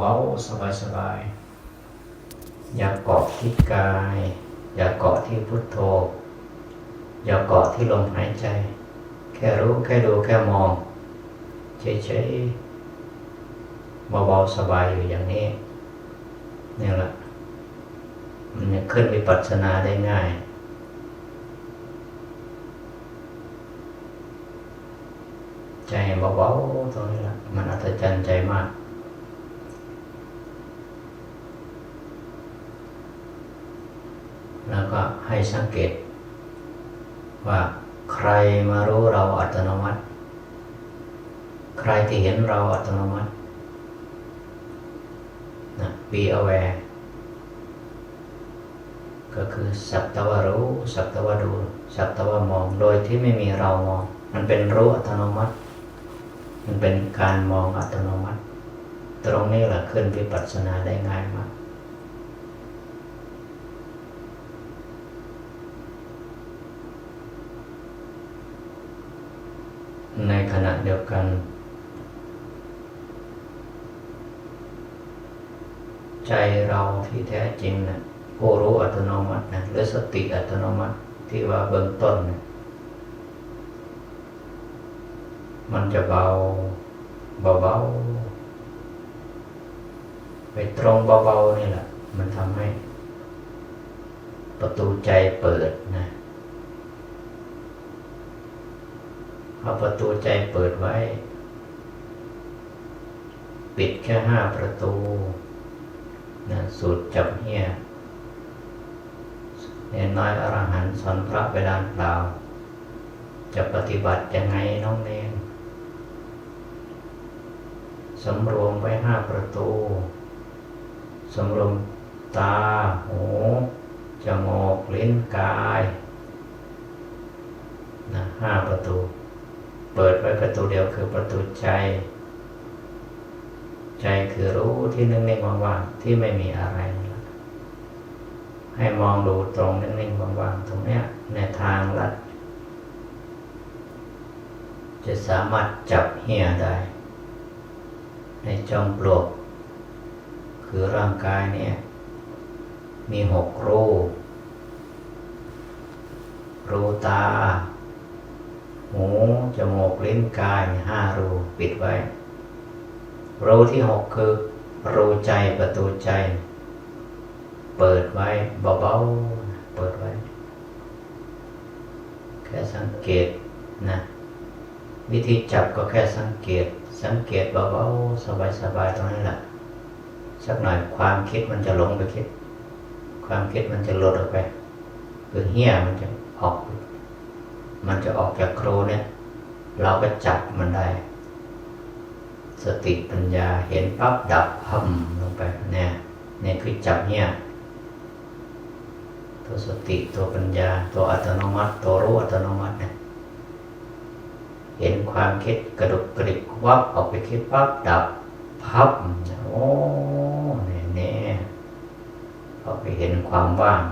เบาๆสบายๆอย่าเกาะที่กาย อย่าเกาะที่พุทโธ อย่าเกาะที่ลมหายใจ แค่รู้แค่ดูแค่มองเฉยๆเบาๆสบายอยู่อย่างนี้นี่แหละมันจะขึ้นวิปัสนาได้ง่ายใจเบาๆตรงนี้แหละมันอัศจรรย์ใจมาก แล้วก็ให้สังเกต ว่าใครมารู้เราอัตโนมัติ ใครที่เห็นเราอัตโนมัตินะ be aware ก็คือสักตะวารู้ สักตะวาดูสักตะวามองโดยที่ไม่มีเรามอง มันเป็นรู้อัตโนมัติ มันเป็นการมองอัตโนมัติ ตรงนี้แหละขึ้นวิปัสสนาได้ง่ายมาก ในข ณะเดียวกัน ใจเราที่แท้จริงนะผู้รู้อัตโนมัตินะหรือสติอัตโนมัติที่ว่าเบื้องต้นนะมันจะเบาเบาๆไปตรงเบาๆนี่แหละ มันทำให้ ประตูใจเปิดนะ เอาประตูใจเปิดไว้ ปิดแค่ห้าประตูนะสูตรจับเฮียเนนน้อยอรหันต์สอนพระเวลาเปล่า จะปฏิบัติยังไงน้องเนนสำรวมไว้ห้าประตูสำรวมตา หูจมูกลิ้นกายนะห้าประตู เปิดไว้ประตูเดียวคือประตูใจ ใจคือรู้ที่นิ่งๆว่างๆที่ไม่มีอะไร ให้มองดูตรงนิ่งๆว่างๆตรงเนี้ยในทางลัดจะสามารถจับเหี่ยได้ ในจอมปลวก คือร่างกายเนี่ย มีหกรู รูตา หูจมูกลิ้นกายห้ารูปิดไว้ รูที่หกคือ รูใจประตูใจ เปิดไว้เบาๆเปิดไว้ แค่สังเกตนะวิธีจับก็แค่สังเกต สังเกตเบาๆสบายๆตรงนั้นแหละสักหน่อยความคิดมันจะหลงไปคิด ความคิดมันจะหลุดออกไปคือเหี้ยมันจะออก มันจะออกจากครูเนี่ย เราก็จับมันได้ สติปัญญาเห็นปั๊บดับหำลงไปเนี่ยเนี่ยคือจับเนี่ย ตัวสติตัวปัญญา ตัวอัตโนมัติ ตัวรู้อัตโนมัติเนี่ยเห็นความคิดกระดุกกระดิกวับออกไปคิดปั๊บดับพับโอ้เนี่ยเนี่ยพอไปเห็นความว่าง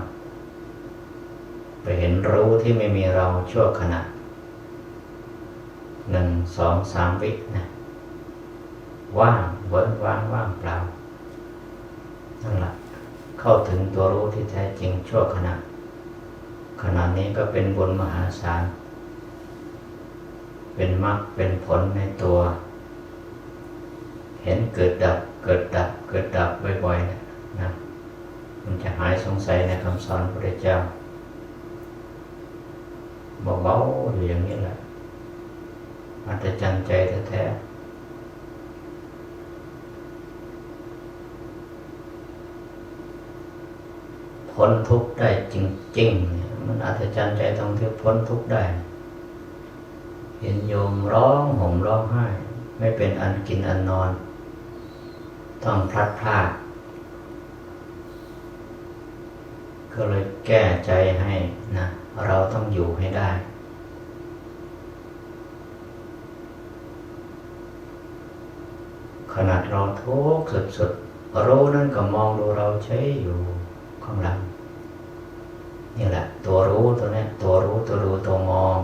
ไปเห็นรู้ที่ไม่มีเราชั่วขณะหนึ่งสองสามวินะว่างเว้นว่างว่างเปล่านั่นแหละเข้าถึงตัวรู้ที่แท้จริงชั่วขณะขณะนี้ก็เป็นบุญมหาศาลเป็นมรรคเป็นผลในตัว เห็นเกิดดับ เกิดดับ เกิดดับบ่อยๆนะนะมันจะหายสงสัยในคำสอนพระเจ้า เบาๆอยู่อย่างนี้แหละอัศจรรย์ใจแท้ๆพ้นทุกข์ได้จริงๆมันอัศจรรย์ใจตรงที่พ้นทุกข์ได้ เห็นโยมร้องห่มร้องไห้ ไม่เป็นอันกินอันนอน ต้องพลัดพรากก็เลยแก้ใจให้นะ เราต้องอยู่ให้ได้ ขนาดเราทุกข์สุดๆรู้นั่นก็มองดูเราใช้อยู่ข้างหลังนี่แหละ ตัวรู้ตัวนี้ตัวรู้ตัวดูตัวมอง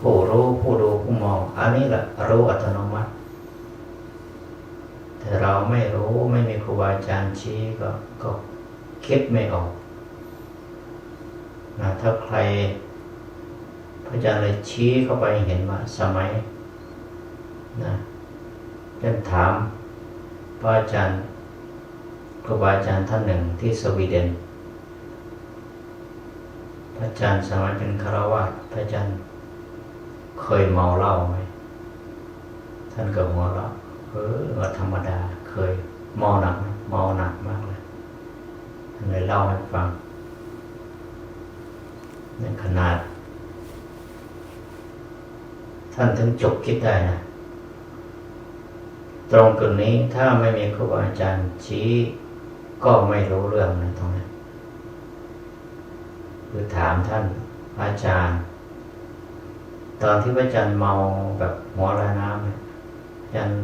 ผู้รู้ผู้ดูผู้มอง อันนี้แหละรู้อัตโนมัติแต่เราไม่รู้ไม่มีครูบาอาจารย์ชี้ก็ก็คิดไม่ออก ถ้าใคร พระอาจารย์เลยชี้เข้าไปเห็นว่าสมัยนะเริ่มถามพระอาจารย์ครูบาอาจารย์ท่านหนึ่งที่สวีเดน พระอาจารย์สมัยเป็นคารวาสพระอาจารย์เคยเมาเหล้าไหมท่านก็หัวเราะเออว่าธรรมดาเคยเมาหนักเมาหนักมากเลยท่านเลยเล่าให้ฟัง ขนาด ท่านถึงจบคิดได้นะ ตรงจุดนี้ถ้าไม่มีครูบาอาจารย์ชี้ก็ไม่รู้เรื่องนะตรงนี้นคือถามท่านอาจารย์ ตอนที่พระอาจารย์เมาแบบหัวลอยน้ำเนี่ยอาจารย์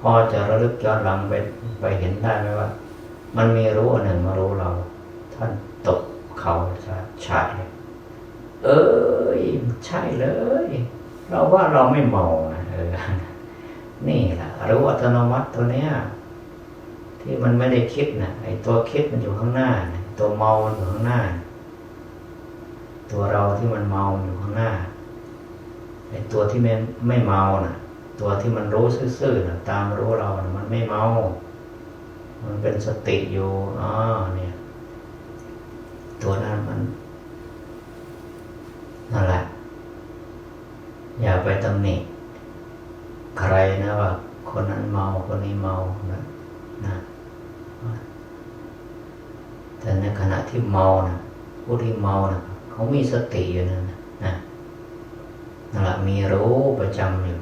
พอจะระลึกย้อนหลังไปไปเห็นได้ไหมว่า มันมีรู้อันหนึ่งมารู้เรา ท่านตกเขาชาชาเลย เอ้ยใช่เลย เราว่าเราไม่เมานะเออนี่แหละรู้อัตโนมัติตัวเนี้ยที่มันไม่ได้คิดนะไอ้ตัวคิดมันอยู่ข้างหน้านะตัวเมามันอยู่ข้างหน้า ตัวเราที่มันเมาอยู่ข้างหน้าไอ้ตัวที่ไม่ไม่เมาน่ะ ตัวที่มันรู้ซื่อๆนะตามรู้เราน่ะมันไม่เมา มันเป็นสติอยู่อ๋อเนี่ย ตัวนั้นมัน นั่นแหละ อย่าไปตำหนิใครนะว่า คนนั้นเมาคนนี้เมานะนะแต่ในขณะที่เมานะผู้ที่เมานะเขามีสติอยู่นั่นนะนะนั่นแหละมีรู้ประจำอยู่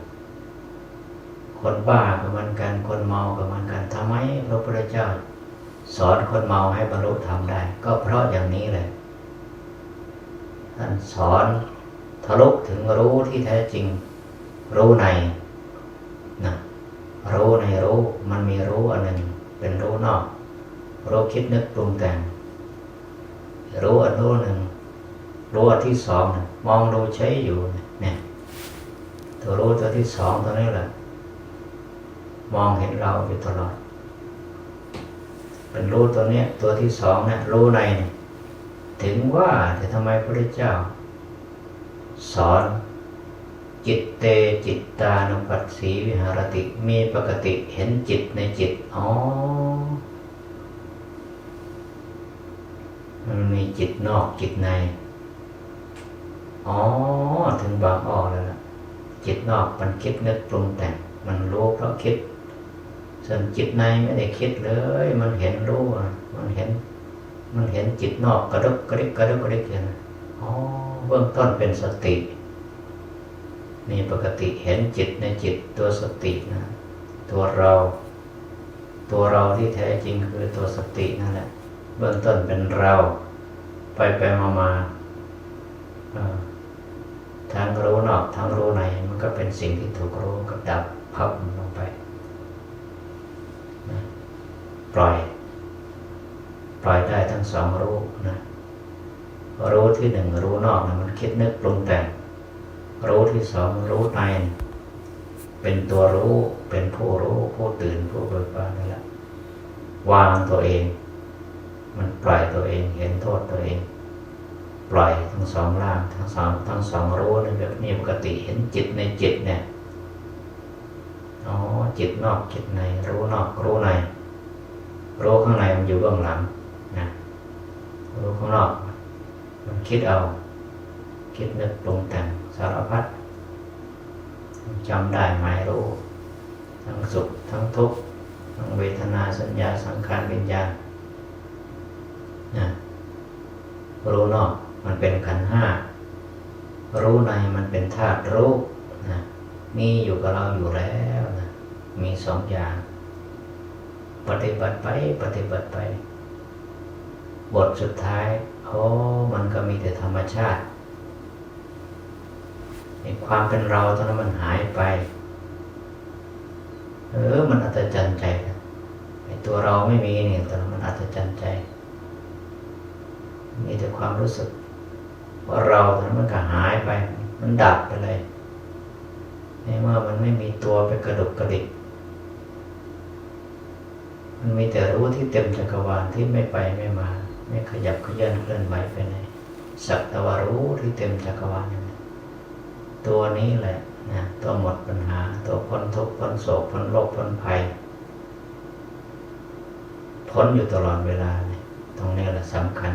คนบ้าก็เหมือนกัน คนเมาก็เหมือนกันทำไมพระพุทธเจ้า สอนคนเมาให้บรรลุธรรมได้ ก็เพราะอย่างนี้แหละ สอนทะลุถึงรู้ที่แท้จริง รู้ในนะรู้ในรู้มันมีรู้อันหนึ่งเป็นรู้นอกรู้คิดนึกปรุงแต่งรู้อันรู้หนึ่งรู้อันที่สองนะมองดูใช้อยู่เนี่ยตัวรู้ตัวที่สองตัวนี้แหละมองเห็นเราอยู่ตลอด เป็นรู้ตัวเนี้ย ตัวที่สองเนี่ยรู้ในเนี่ย ถึงว่าแต่ทำไมพระเจ้า สอนจิตเตจิตตานุปัสสีวิหารติมีปกติเห็นจิตในจิต อ๋อ มันมีจิตนอกจิตใน อ๋อ ถึงบางอ้อแล้วล่ะ จิตนอกมันคิดนึกปรุงแต่ง มันรู้เพราะคิด ส่วนจิตในไม่ได้คิดเลย มันเห็นรู้มันเห็น มันเห็นจิตนอกกระดกกระดิกกระดกกระดิกอย่างนั้นอ๋อเบื้องต้นเป็นสติ มีปกติเห็นจิตในจิตตัวสตินะ ตัวเรา ตัวเราที่แท้จริงคือตัวสตินั่นแหละ เบื้องต้นเป็นเรา ไปไปมามาทั้งรู้นอกทั้งรู้ในมันก็เป็นสิ่งที่ถูกรู้กับดับพับลงไปปล่อย ปล่อยได้ทั้งสองรู้นะรู้ที่หนึ่งรู้นอกนะมันคิดนึกปรุงแต่งรู้ที่สองรู้ใน เป็นตัวรู้เป็นผู้รู้ผู้ตื่นผู้เบิกบานนั่นแหละวางตัวเอง มันปล่อยตัวเองเห็นโทษตัวเอง ปล่อยทั้งสองร่างทั้งสองทั้งสองรู้ในแบบนี้ปกติเห็นจิตในจิตเนี่ยอ๋อจิตนอกจิตใน รู้นอกรู้ในรู้ข้างในมันอยู่เบื้องหลัง รู้ข้างนอก มันคิดเอา คิดนึกปรุงแต่งสารพัดจำได้หมายรู้ ทั้งสุข ทั้งทุกข์ ทั้งเวทนาสัญญาสังขารวิญญาณนะรู้นอกมันเป็นขันห้า รู้ในมันเป็นธาตุรู้นะมีอยู่กับเราอยู่แล้วนะมีสองอย่าง ปฏิบัติไปปฏิบัติไป บทสุดท้ายโอ้มันก็มีแต่ธรรมชาติไอ้ความเป็นเราตอนนั้นมันหายไป เออ มันอัศจรรย์ใจไอตัวเราไม่มีเนี่ยตอนนั้นมันอัศจรรย์ใจ มีแต่ความรู้สึก ว่าเราตอนนั้นมันก็หายไป มันดับไปเลยในเมื่อมันไม่มีตัวไปกระดกกระดิกมันมีแต่รู้ที่เต็มจักรวาลที่ไม่ไปไม่มา ไม่ขยับขยื่นเคลื่อนไหวไปไหนสักตะวารู้ที่เต็มจักรวาลนั่นตัวนี้แหละนะตัวหมดปัญหา ตัวพ้นทุกข์พ้นโศกพ้นโรคพ้นภัยพ้นอยู่ตลอดเวลาเนี่ยตรงนี้แหละสำคัญ